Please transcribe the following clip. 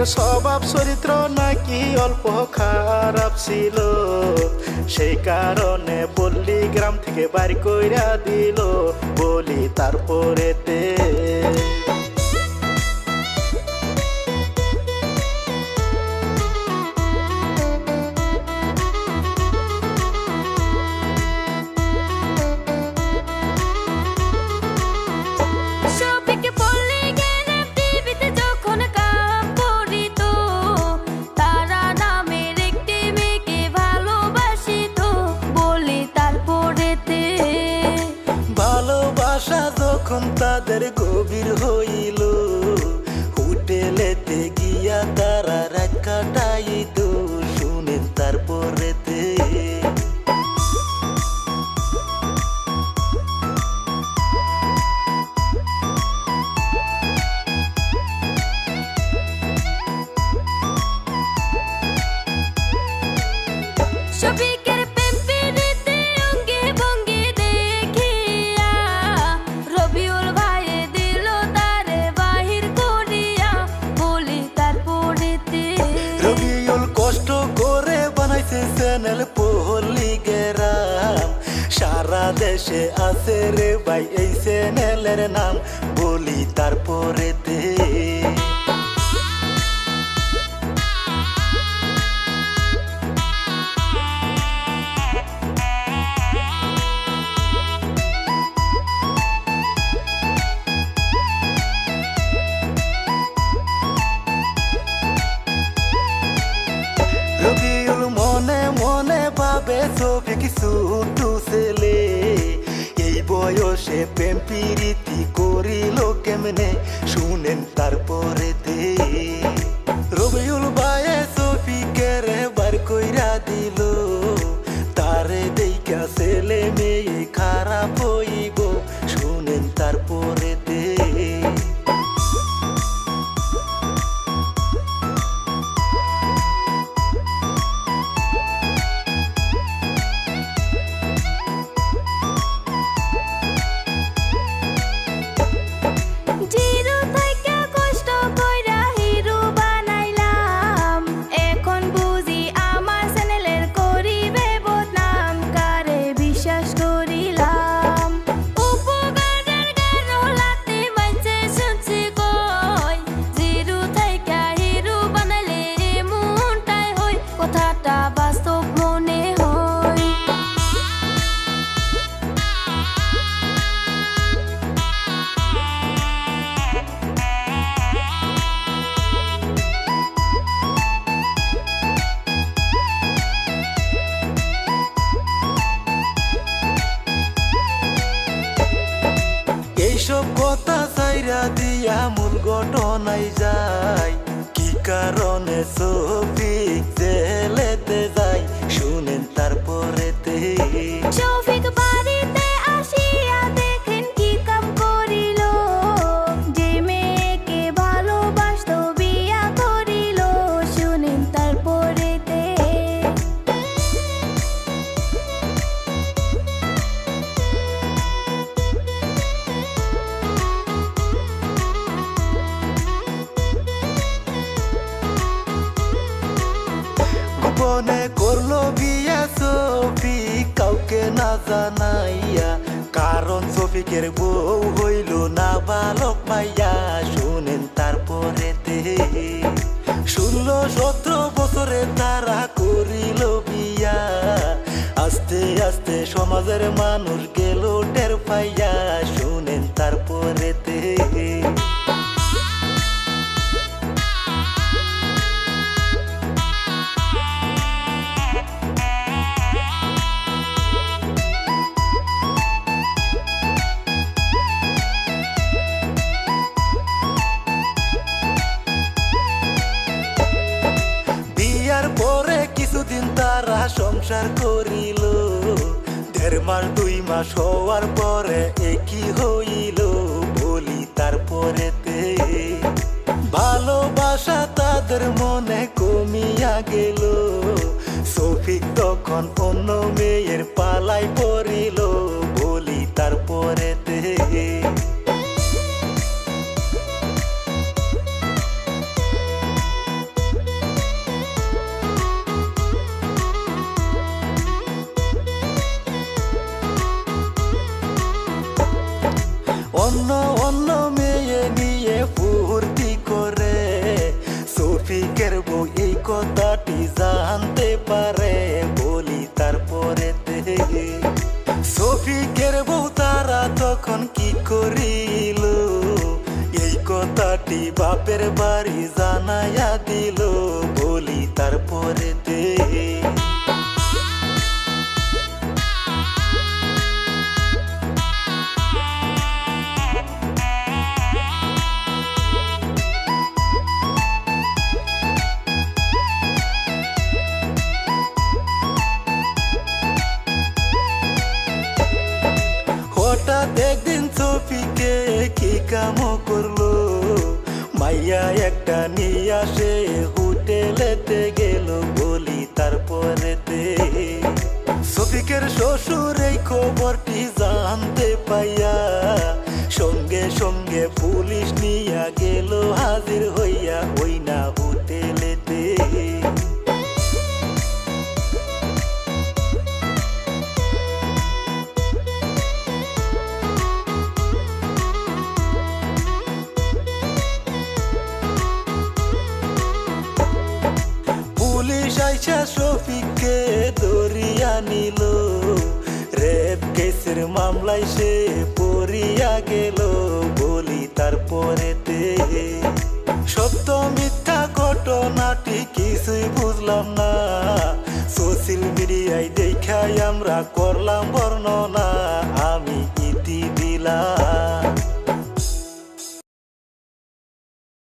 সবিকের স্বভাব চরিত্র নাকি অল্প খারাপ ছিল। সেই কারণে পল্লিগ্রাম থেকে বাড়ি কইরা দিল বলি তারপরেতে। যখন তাদের গভীর হইল দেশে আছে রে ভাই, এই চ্যানেলের নাম বলি তারপরেতে রবিউল মনে মনে ভাবে ছবি কিছু ছেলে। এই বয়সে প্রেম প্রীতি করিল কেমনে? শুনেন তারপরে দে। রবিউল বায়ে ছবি কেরে বার কইরা দিল bây giờ গোপনে করল বিয়া সফিক কাউকে না জানাইয়া। কারণ সফিকের বউ হইল না বালক মাইয়া শুনেন তারপরেতে। ষোলো, সতেরো বছরে তারা করিল বিয়া। আস্তে আস্তে সমাজের মানুষ গেল টের পাইয়া। বিয়ের পরে কিছুদিন তারা সংসার করিল। দেড় মাস, দুই মাস হওয়ার পরে একই হইল বলি তারপরে ভালোবাসা তাদের মনে কমিয়া গেল। সফিক তখন অন্য মেয়ের পালায় পড়িল। বাপের বাড়ি জানাইয়া দিল বলি তারপরে হঠাৎ একদিন সফিকে কি কাম করল? আসে হোটেলেতে গেল বলি তারপরেতে। সফিকের শ্বশুর এই খবরটি জানতে পাইয়া সঙ্গে সঙ্গে পুলিশ নিয়া গেল হাজির হইয়া ওই পুলিশ শফিককে ধরিয়া নিল। রেপ কেসের মামলায় সে পড়িয়া গেল বলি তারপরেতে। সত্য মিথ্যা ঘটনাটি কিছুই বুঝলাম না। সোশ্যাল মিডিয়ায় দেখাই আমরা করলাম